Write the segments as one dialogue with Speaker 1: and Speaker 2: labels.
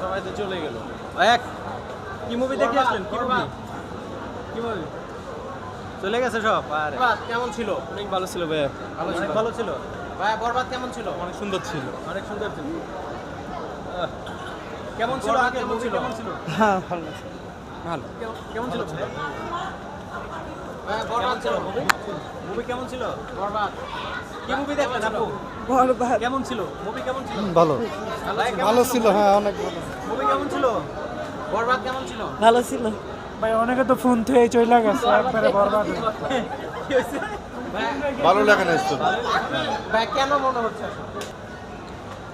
Speaker 1: সবাই তো চলে গেল। এক। কি মুভি দেখে আসলেন? কি মুভি কি মুভি চলে গেছে সব আর। কেমন ছিল? অনেক ভালো ছিল ভাই ভালো ছিল। ভালো ছিল। ভাই বরবাদ কেমন ছিল? অনেক সুন্দর ছিল। অনেক সুন্দর ছিল। কেমন ছিল? আগে মুভি কেমন ছিল?
Speaker 2: হ্যাঁ ভালো
Speaker 1: ভালো। কেমন ছিল ভাই বরবাদ ছিল মুভি মুভি কেমন ছিল? বরবাদ। কি মুভি দেখলেন আপু?
Speaker 2: বরবাদ।
Speaker 1: কেমন ছিল? মুভি কেমন ছিল?
Speaker 2: ভালো।
Speaker 1: কেমন
Speaker 2: ভালো ছিল? হ্যাঁ অনেক ভালো।
Speaker 1: মুভি কেমন ছিল? বরবাদ কেমন ছিল?
Speaker 2: ভালো ছিল।
Speaker 3: ভাই অনেকে তো ফোন থেকে চলে গেছে একবারে বরবাদ
Speaker 4: ভালো লাগে না স্টোরি
Speaker 1: ভাই কেন মনে হচ্ছে?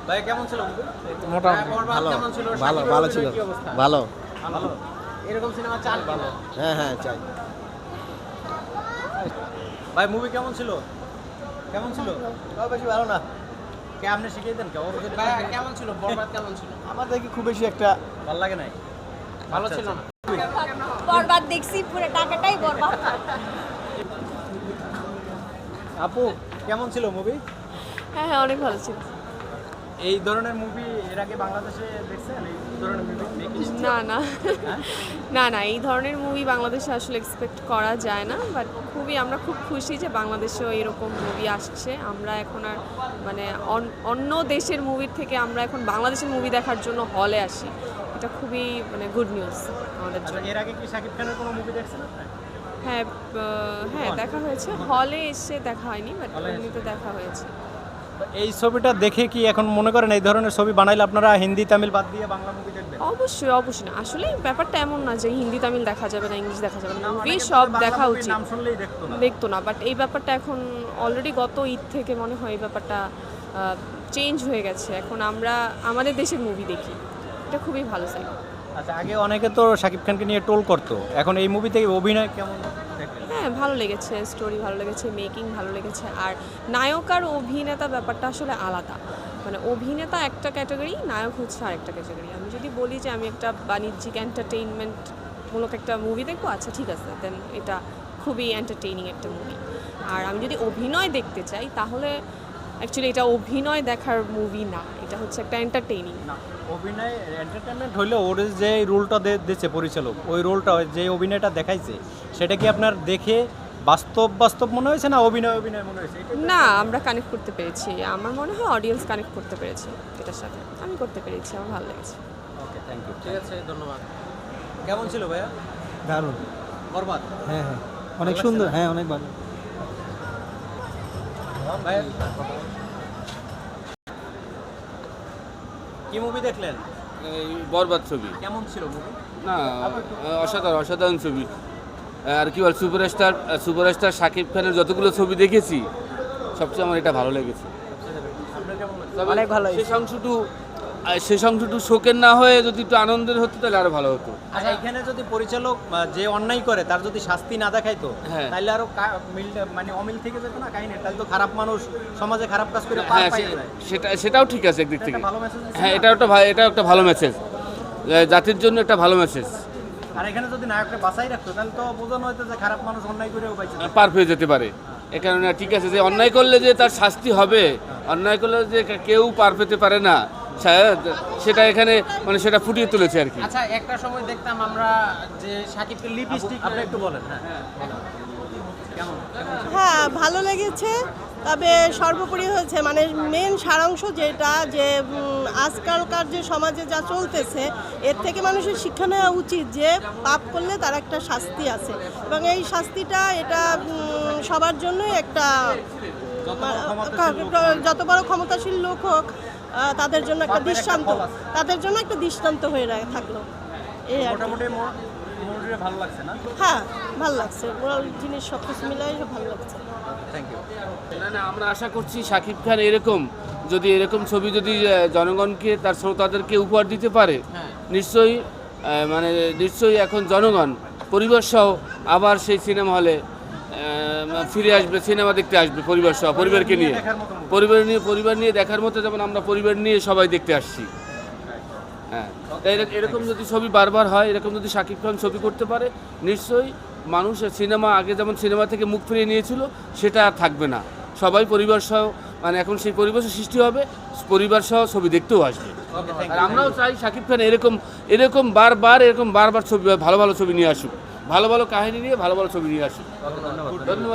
Speaker 1: ভাই কেমন ছিল
Speaker 2: মোটামুটি
Speaker 4: ভালো,
Speaker 1: কেমন ছিল?
Speaker 4: ভালো, ভালো ছিল। ভালো।
Speaker 1: ভালো। এরকম সিনেমা চান ভালো
Speaker 4: হ্যাঁ হ্যাঁ চাই।
Speaker 1: ভাই মুভি কেমন ছিল? কেমন ছিল? বেশি ভালো না। কে আপনি শিখিয়ে দেন? কে? ওর কেমন ছিল? বরবাদ কেমন ছিল?
Speaker 4: আমার দেখি খুব বেশি একটা
Speaker 1: ভালো লাগে নাই? ভালো ছিল না
Speaker 5: বরবাদ দেখছি পুরো টাকাটাই বরবাদ।
Speaker 1: আপু কেমন ছিল মুভি
Speaker 5: হ্যাঁ হ্যাঁ অনেক ভালো ছিল।
Speaker 1: এই ধরনের মুভি এর আগে বাংলাদেশে দেখছেন? এই ধরনের মুভি
Speaker 5: না না। না না এই ধরনের মুভি বাংলাদেশে আসলে এক্সপেক্ট করা যায় না বাট খুবই আমরা খুব খুশি যে বাংলাদেশেও এরকম মুভি আসছে। আমরা এখন আর মানে অন- অন্য দেশের মুভির থেকে আমরা এখন বাংলাদেশের মুভি দেখার জন্য হলে আসি। এটা খুবই মানে গুড নিউজ আমাদের জন্য।
Speaker 1: এর আগে কি শাকিব খানের কোনো মুভি দেখছেন
Speaker 5: হ্যাঁ হ্যাঁ দেখা হয়েছে। হলে এসে দেখা হয়নি বাট এমনিতে দেখা হয়েছে।
Speaker 1: এই ছবিটা দেখে কি এখন মনে করেন এই ধরনের ছবি বানাইলে আপনারা হিন্দি তামিল বাদ দিয়ে বাংলা মুভি দেখবেন?
Speaker 5: অবশ্যই অবশ্যই আসলে ব্যাপারটা এমন না যে হিন্দি তামিল দেখা যাবে না ইংলিশ দেখা যাবে না। মুভি সব দেখা উচিত।
Speaker 1: নাম শুনলেই দেখতো না।
Speaker 5: দেখতো না বাট এই ব্যাপারটা এখন অলরেডি গত ঈদ থেকে মনে হয় এই ব্যাপারটা চেঞ্জ হয়ে গেছে। এখন আমরা আমাদের দেশের মুভি দেখি। এটা খুবই ভালো সাইড
Speaker 1: আচ্ছা আগে অনেকে তো শাকিব খানকে নিয়ে টোল করতো। এখন এই মুভি থেকে অভিনয় কেমন?
Speaker 5: হ্যাঁ ভালো লেগেছে স্টোরি ভালো লেগেছে মেকিং ভালো লেগেছে, আর নায়ক আর অভিনেতা ব্যাপারটা আসলে আলাদা। মানে অভিনেতা একটা ক্যাটাগরি নায়ক হচ্ছে আরেকটা ক্যাটাগরি আমি যদি বলি যে আমি একটা বাণিজ্যিক এন্টারটেইনমেন্টমূলক একটা মুভি দেখব আচ্ছা ঠিক আছে দেন এটা খুবই এন্টারটেইনিং একটা মুভি আর আমি যদি অভিনয় দেখতে চাই, তাহলে অ্যাকচুয়ালি এটা অভিনয় দেখার মুভি না। এটা হচ্ছে একটা এন্টারটেইনিং
Speaker 1: না অভিনয় এন্টারটেনমেন্ট হইলে ওর যে রোলটা দিচ্ছে পরিচালক ওই রোলটা যে অভিনয়টা দেখাইছে সেটা কি আপনার দেখে বাস্তব বাস্তব মনে হয়েছে না অভিনয় অভিনয় মনে হয়েছে?
Speaker 5: না আমরা কানেক্ট করতে পেরেছি। আমার মনে হয় অডিয়েন্স কানেক্ট করতে পেরেছে এটার সাথে। আমি করতে পেরেছি আমার ভালো লেগেছে।
Speaker 1: ওকে থ্যাংক ইউ ঠিক আছে ধন্যবাদ। কেমন ছিল ভাইয়া?
Speaker 2: দারুণ।
Speaker 1: বরবাদ?
Speaker 2: হ্যাঁ হ্যাঁ। অনেক সুন্দর হ্যাঁ অনেক ভালো।
Speaker 1: কি মুভি দেখলেন?
Speaker 6: এই বরবাদ ছবি।
Speaker 1: কেমন ছিল মুভি
Speaker 6: না অসাধারণ অসাধারণ ছবি। আর কি বল সুপারস্টার সুপারস্টার শাকিব খানের যতগুলো ছবি দেখেছি সবচেয়ে আমার এটা ভালো লেগেছে।
Speaker 2: অনেক ভালো
Speaker 6: শেষ অংশটু শেষ অংশটু শোকের না হয়ে যদি একটু আনন্দের হতো তাহলে আরও ভালো হতো।
Speaker 1: আচ্ছা এখানে যদি পরিচালক যে অন্যায় করে তার যদি শাস্তি না দেখাইতো
Speaker 6: হ্যাঁ।
Speaker 1: তাহলে আরও মিল মানে অমিল থেকে যেত না কাহিনী? তাহলে তো খারাপ মানুষ সমাজে খারাপ কাজ করে পার
Speaker 6: হ্যাঁ সেটা সেটাও ঠিক আছে একদিক থেকে। হ্যাঁ এটা একটা এটা একটা ভালো মেসেজ জাতির জন্য একটা ভালো মেসেজ
Speaker 1: আর এখানে যদি নায়ককে বাঁচাই রাখতো তাহলে তো বোঝানো হতো যে খারাপ মানুষ অন্যায় করেও পাইছে
Speaker 6: পার হয়ে যেতে পারে। এ কারণে ঠিক আছে যে অন্যায় করলে যে তার শাস্তি হবে অন্যায় করলে যে কেউ পার পেতে পারে না। সেটা এখানে মানে সেটা ফুটিয়ে তুলেছে আর কি।
Speaker 7: আচ্ছা একটা সময় দেখতাম আমরা যে সাকিবকে লিপস্টিক
Speaker 1: আপনি একটু বলেন হ্যাঁ।
Speaker 8: হ্যাঁ ভালো লেগেছে। তবে সর্বোপরি হয়েছে মানে মেন সারাংশ যেটা যে আজকালকার যে সমাজে যা চলতেছে এর থেকে মানুষের শিক্ষা নেওয়া উচিত যে পাপ করলে তার একটা শাস্তি আছে। এবং এই শাস্তিটা এটা সবার জন্যই একটা যত বড় ক্ষমতাশীল লোক হোক তাদের জন্য একটা দৃষ্টান্ত। তাদের জন্য একটা দৃষ্টান্ত হয়ে থাকল। এই আর
Speaker 1: ভালো লাগছে না?
Speaker 8: হ্যাঁ ভালো লাগছে। মোরাল জিনিস সব কিছু মিলাই ভালো লাগছে।
Speaker 1: থ্যাংক ইউ
Speaker 6: না না আমরা আশা করছি শাকিব খান এরকম যদি এরকম ছবি যদি জনগণকে তার শ্রোতাদেরকে উপহার দিতে পারে নিশ্চয়ই মানে নিশ্চয়ই এখন জনগণ পরিবার সহ আবার সেই সিনেমা হলে ফিরে আসবে, সিনেমা দেখতে আসবে পরিবার সহ, পরিবারকে নিয়ে। পরিবার নিয়ে পরিবার নিয়ে দেখার মতো যেমন আমরা পরিবার নিয়ে সবাই দেখতে আসছি। হ্যাঁ তাই এরকম যদি ছবি বারবার হয়, এরকম যদি শাকিব খান ছবি করতে পারে, নিশ্চয়ই মানুষ সিনেমা, আগে যেমন সিনেমা থেকে মুখ ফিরিয়ে নিয়েছিল, সেটা আর থাকবে না। সবাই পরিবার সহ মানে এখন সেই পরিবেশের সৃষ্টি হবে, পরিবার সহ ছবি দেখতেও আসবে। আর আমরাও চাই শাকিব খান এরকম এরকম বারবার এরকম বারবার ছবি, ভালো ভালো ছবি নিয়ে আসুক। ভালো ভালো কাহিনী নিয়ে ভালো ভালো ছবি নিয়ে আসি ধন্যবাদ।